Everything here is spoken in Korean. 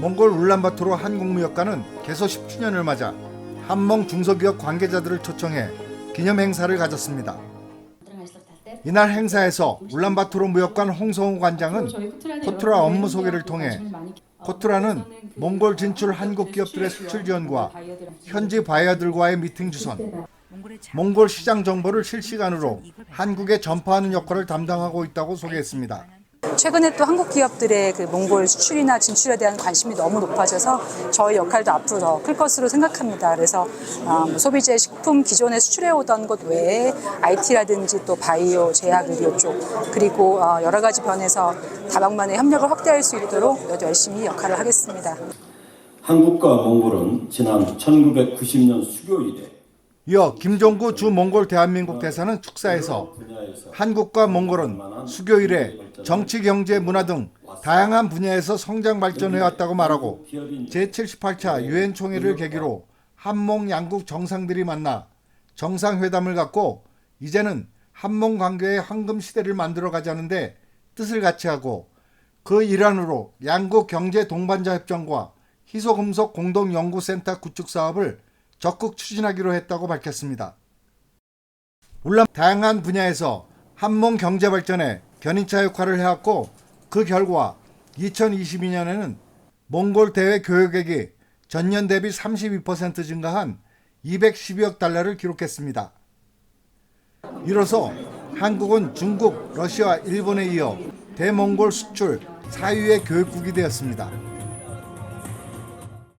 울란바토르 한국무역관은 개소 10주년을 맞아 한몽 중소기업 관계자들을 초청해 기념 행사를 가졌습니다. 이날 행사에서 울란바토르 무역관 홍성호 관장은 코트라 업무 소개를 통해 코트라는 몽골 진출 한국 기업들의 수출 지원과 현지 바이어들과의 미팅 주선, 몽골 시장 정보를 실시간으로 한국에 전파하는 역할을 담당하고 있다고 소개했습니다. 최근에 또 한국 기업들의 그 몽골 수출이나 진출에 대한 관심이 너무 높아져서 저희 역할도 앞으로 더 클 것으로 생각합니다. 그래서 어, 뭐 소비재 식품 기존에 수출해 오던 것 외에 IT라든지 또 바이오, 제약 의료 쪽 그리고 어, 여러 가지 변에서 다방면의 협력을 확대할 수 있도록 열심히 역할을 하겠습니다. 한국과 몽골은 지난 1990년 수교 이래 이어 김종구 주 몽골 대한민국 대사는 축사에서 한국과 몽골은 수교 이래 정치, 경제, 문화 등 다양한 분야에서 성장 발전해 왔다고 말하고 제78차 유엔 총회를 계기로 한몽 양국 정상들이 만나 정상회담을 갖고 이제는 한몽 관계의 황금 시대를 만들어 가자는데 뜻을 같이 하고 그 일환으로 양국 경제 동반자 협정과 희소금속 공동연구센터 구축 사업을 적극 추진하기로 했다고 밝혔습니다. 울람 다양한 분야에서 한몽 경제 발전에 견인차 역할을 해왔고 그 결과 2022년에는 몽골 대외 교역액이 전년 대비 32% 증가한 212억 달러를 기록했습니다. 이로써 한국은 중국, 러시아, 일본에 이어 대몽골 수출 4위의 교육국이 되었습니다.